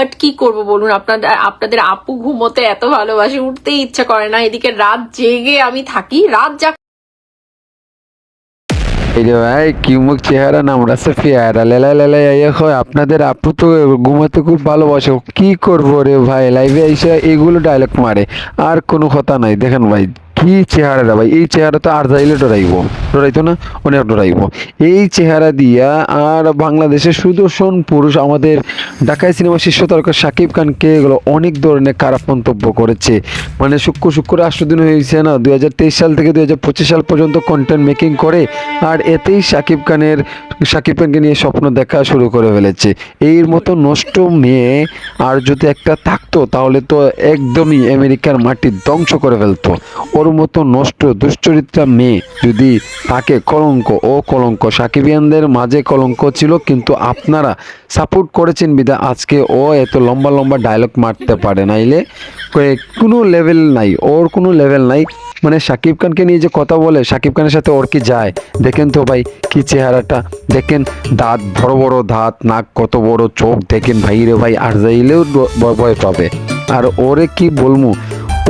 But কি করব বলুন? আপনাদের আপনাদের আপু ঘুমোতে এত ভালোবাসে, উঠতেই ইচ্ছা করে না। এদিকে রাত জেগে আমি থাকি। রাত যা ভাই, কি চেহারা নামরা সে পেয়ারা লেলা লেলা হয়, আপনাদের আপু তো ঘুমাতে খুব ভালোবাসে। কি করব রে ভাই লাইভে এসে এগুলো ডায়লগ মারে। আর কোনো কথা নাই। দেখেন ভাই কি চেহারাটা ভাই? এই চেহারা তো আর যাইলে ডরাইব। ডরাইতো না, অনেক ডরাইব। এই চেহারা দিয়া আর বাংলাদেশের সুদর্শন পুরুষ আমাদের ঢাকায় সিনেমা শীর্ষ তারকা সাকিব খানকে এগুলো অনেক ধরনের খারাপ মন্তব্য করেছে। মানে শুক্র শুক্র আষ্ট দিন হয়েছে না, দুই হাজার তেইশ সাল থেকে দুই হাজার পঁচিশ সাল পর্যন্ত কন্টেন্ট মেকিং করে, আর এতেই সাকিব খানের, সাকিব খানকে নিয়ে স্বপ্ন দেখা শুরু করে ফেলেছে। এর মতো নষ্ট মেয়ে আর যদি একটা থাকতো, তাহলে তো একদমই আমেরিকার মাটি ধ্বংস করে ফেলতো। ওর মতো নষ্ট দুশ্চরিত্রা মেয়ে। যদি থাকে কলঙ্ক ও কলঙ্ক সাকিবিয়ানদের মাঝে কলঙ্ক ছিল, কিন্তু আপনারা সাপোর্ট করেছেন বিদা, আজকে ও এত লম্বা লম্বা ডায়লগ মারতে পারে। নাইলে কোনো লেভেল নাই, ওর কোনো লেভেল নাই। মানে সাকিব খানকে নিয়ে যে কথা বলে, সাকিব খানের সাথে ওর কি যায়? দেখেন তো ভাই, কি চেহারাটা। দেখেন দাঁত বড় বড় দাঁত, নাক কত বড়, চোখ দেখেন ভাই রে ভাই, আর যাইলেও ভয় পাবে। আর ওরে কি বলব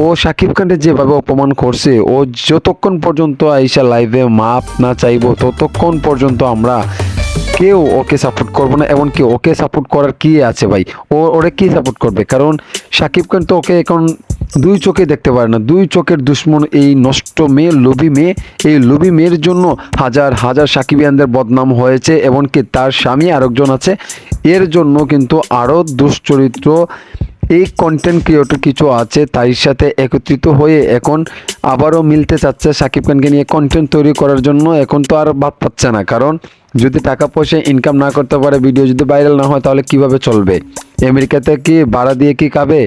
ও সাকিব খানকে যেভাবে অপমান করছে, ও যতক্ষণ পর্যন্ত আইসা লাইভে মাপ না চাইব, ততক্ষণ পর্যন্ত আমরা কেউ ওকে সাপোর্ট করব না, এমনকি ওকে সাপোর্ট করার কি আছে ভাই? ও, ওরে কি সাপোর্ট করবে? কারণ সাকিব খান তো ওকে এখন দুই চোখে দেখতে পারে না, দুই চোখের দুশ্মন এই নষ্ট মেয়ে, লোভী মেয়ে। এই লোভী মেয়ের জন্য হাজার হাজার সাকিবিয়ানদের বদনাম হয়েছে, এমনকি তার স্বামী আরেকজন আছে। এর জন্য কিন্তু আরও দুশ্চরিত্র এই কন্টেন্ট ক্রিয়েটর কিছু আছে, তাই সাথে একত্রিত হয়ে এখন আবারও মিলতে চাচ্ছে সাকিব খানকে নিয়ে কন্টেন্ট তৈরি করার জন্য। এখন তো আর বাদ পাচ্ছে না, কারণ যদি টাকা পয়সা ইনকাম না করতে পারে ভিডিও যদি ভাইরাল না হয়, তাহলে কীভাবে চলবে? আমেরিকাতে কি ভাড়া দিয়ে কি খাবে?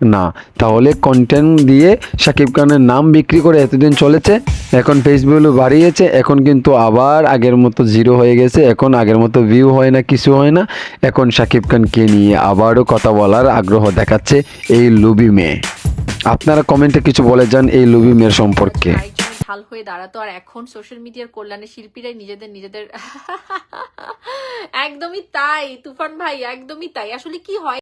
না, তাহলে কন্টেন্ট দিয়ে সাকিব খানের নাম বিক্রি করে এতদিন চলেছে, এখন ফেসবুক বাড়িয়েছে, এখন কিন্তু আবার আগের মতো জিরো হয়ে গেছে, এখন আগের মতো ভিউ হয় না, কিছু হয় না, এখন সাকিব খানকে নিয়ে আবারও কথা বলার আগ্রহ দেখাচ্ছে এই লুবি মেয়ে। আপনারা কমেন্টে কিছু বলে যান এই লুবি মেয়ের সম্পর্কে। ঢাল হয়ে দাঁড়াতো আর এখন সোশ্যাল মিডিয়ার কল্যাণে শিল্পীরাই নিজেদের নিজেদের একদমই তাই, তুফান ভাই, একদমই তাই। আসলে কি হয়